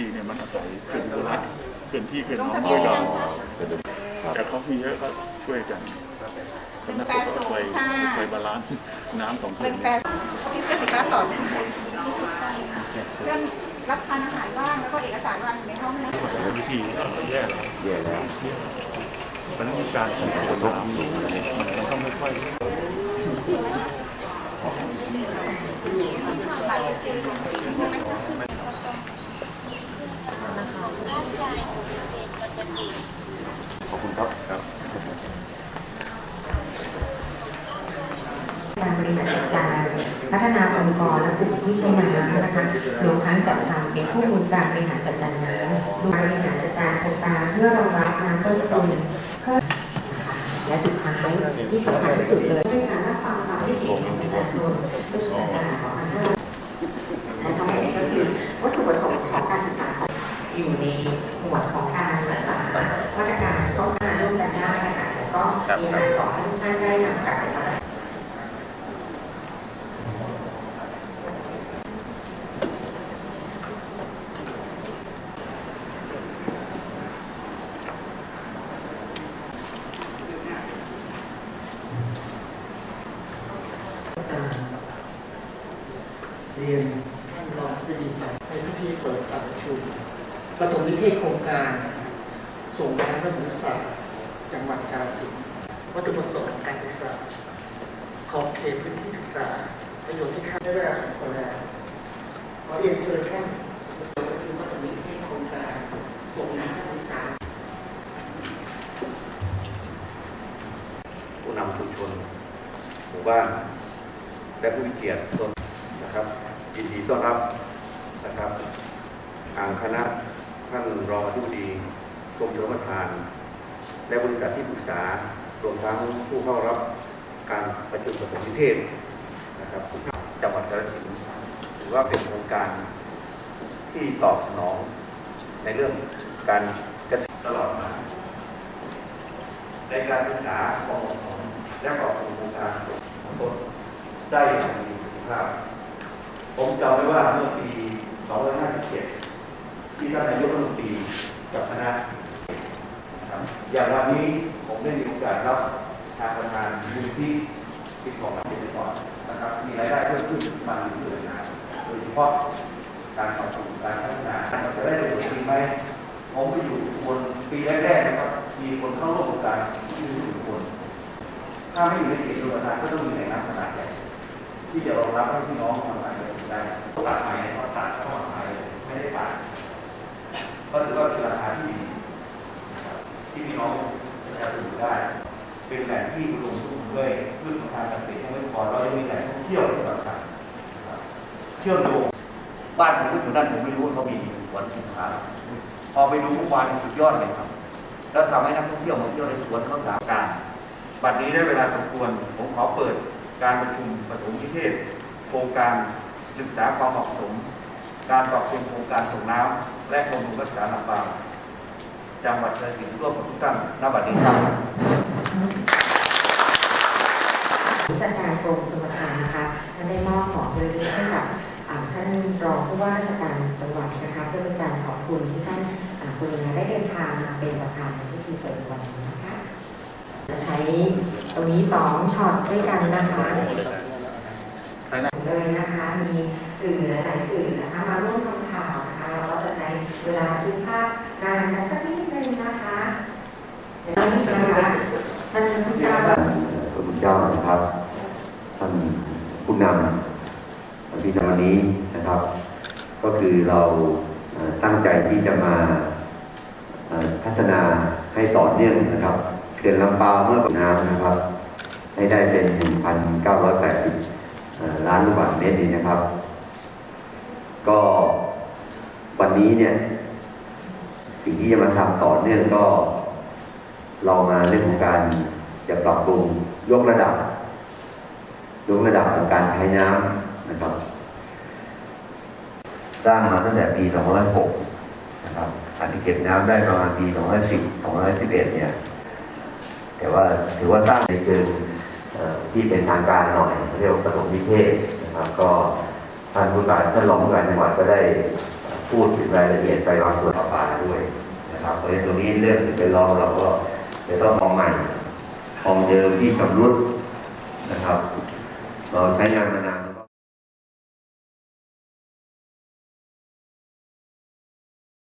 ทีเนี่ยมันอาศัยเขื่อนโบราณเขื่อนที่เขื่อนน้องด้วยกันแต่เขามีเยอะก็ช่วยกันแล้วนักก็ช่วยช่วยบาลานซ์น้ำของหเขื่อนึ่นงแปดที่สิบห้าต่อเรื่องรับทานอาหารว่างแล้วก็เอกสารวางอยู่ในห้องนะวิธีก็แย่แล้วแย่แล้วมันต้องมีการควบคุมน้ำมันต้องไม่ค่อย ขอบคุณครับครับการบริหารจัดการพัฒนาองค์กรและกลุ่มผู้ใช้น้ำนะคะรวมทั้งจัดทำเป็นข้อมูลการบริหารจัดการน้ำดูการบริหารจัดการโครงการเพื่อรองรับน้ำต้นทุนเพิ่มและสุดท้ายที่สำคัญที่สุดเลยด้วยการรับฟังความคิดเห็นของประชาชนเพื่อสู่การสองพันห้าและทั้งหมดก็คือวัตถุประสงค์ของการศึกษาของ อยู่ในหมวดของการรักษามาตรการป้องกันร่วมกันได้นะคะแล้วก็มีการขอให้ทุกท่านได้นำกลับไปพัฒนาเรียนท่านรองผู้ดีสารในพิธีเปิดการประชุม ประถมนิเทศโครงการ ส่งน้ำและผลศาสตร์จังหวัดกาฬสินธุ์วัตถุประสงค์การศึกษา ขอบเขตพื้นที่ศึกษา ประโยชน์ที่ข้าได้รับคนแล้วขอเรียนเชิญท่านเปิดประชุมประถมนิเทศโครงการ ส่งน้ำและผลศาสตร์ผู้นำชุมชนหมู่บ้าน และผู้มีเกียรติตนนะครับยินดีต้อนรับนะครับทางคณะ ท่านรองอธิบดีกรมชลประทาน และบริษัทที่ปรึกษารวมทั้งผู้เข้ารับการประชุมประถมนิเทศนะครับจังหวัดกาฬสินธุ์ถือว่าเป็นโครงการที่ตอบสนองในเรื่องการกษตตลอดมา ในการศึกษาของผมและปรับปรุงโครงการของตนได้อย่างมีประสิทธิภาพ ผมจำไว้ว่าเมื่อปี2557 ที่ท่านนายกรัฐมนตรีกับคณะนะครับอย่างวันนี้ผมได้มีโอกาสรับทางประธานมูลที่ติดต่อกับเกษตรกรนะครับมีรายได้เพิ่มขึ้นมาหนึ่งเดือนะโดยเฉพาะการปรับปรุงการพัฒนามันจะได้ประโยชน์จริงไหมผมไปอยู่บนปีแรกๆนะครับมีคนเข้าร่วมโครงการที่หนึ่งคน ถ้าไม่อยู่ในเขตชลประทานก็ต้องมีแหล่งน้ำขนาดใหญ่ที่จะรองรับให้พี่น้องทำงานได้ตัดใหม่เขาตัดเข้ามาใหม่ไม่ได้ตัดก็ถือว่าเป็นราคาที่ดีนะครับที่พี่น้องประชาชนอยู่ได้ เป็นแหล่ง ที่อุดมสมบูรณ์ด้วยพืชพันธุ์เกษตรไม่พอเรายังมีแหล่งท่องเที่ยวที่สำคัญนะครับเชื่อมโยงบ้านผมก็อยู่นั่นผมไม่รู้ว่าเขามีสวนสินค้าพอไปดูเมื่อวานสุดยอดเลยครับ แล้วทำให้นักท่องเที่ยวมาเที่ยวในสวนเขาสามการบัดนี้ได้เวลาสมควรผมขอเปิดการประชุมปฐมนิเทศ โครงการศึกษาความเหมาะสม การปรับปรุงโครงการส่งน้ำและบำรุงรักษาลำปางจังหวัดกาฬสินธุ์ร่วมกับทุกท่านณบัดนี้ครับ วิชาการกรมชลประทานนะคะท่านได้มอบของบริการให้กับท่านรองผู้ว่าราชการจังหวัดนะคะเพื่อเป็นการขอบคุณที่ท่านคุณลุงได้เดินทางมาเป็นประธานในพิธีเปิดวันนี้นะคะจะใช้ตรงนี้สองช็อตด้วยกันนะคะเลยนะคะมีสื่อหลายสื่อนะคะมาร่วมทำข่าวนะคะเราก็จะใช้เวลาบันทึกภาพนานกันสักนิดนึงนะคะเดี๋ยวนี้นะคะท่านผู้กำกับ พระคุณเจ้านะครับ ท่านผู้นำที่ในวันนี้นะครับ ก็คือเราตั้งใจที่จะมาพัฒนาให้ต่อเนื่องนะครับเขื่อนลำปาวเมื่อปีน้ำนะครับ ให้ได้เป็น 1,980 ล้านลูกบาศก์เมตรนี้นะครับ ก็วันนี้เนี่ย สิ่งที่จะมาทำต่อเนื่องก็ เรามาเรื่องของการจะปรับปรุงยกระดับยกระดับของการใช้น้ำนะครับ สร้างมาตั้งแต่ปี2006 นะครับอันที่เก็บน้ำได้ประมาณปี 2010 2011 เนี่ย แต่ว่าถือว่าสร้างในเชิงที่เป็นทางการหน่อยเรียกว่าปฐมนิเทศนะครับ ก็ท่านผู้การท่านรองผู้การจังหวัดก็ได้พูดถึงรายละเอียดไปบางส่วนต่อป่าด้วยนะครับเพราะฉะนั้นตรงนี้เรื่องที่เป็นรองเราก็จะต้องมองใหม่มองเดิมที่ชำรุดนะครับ เราใช้งานมานาน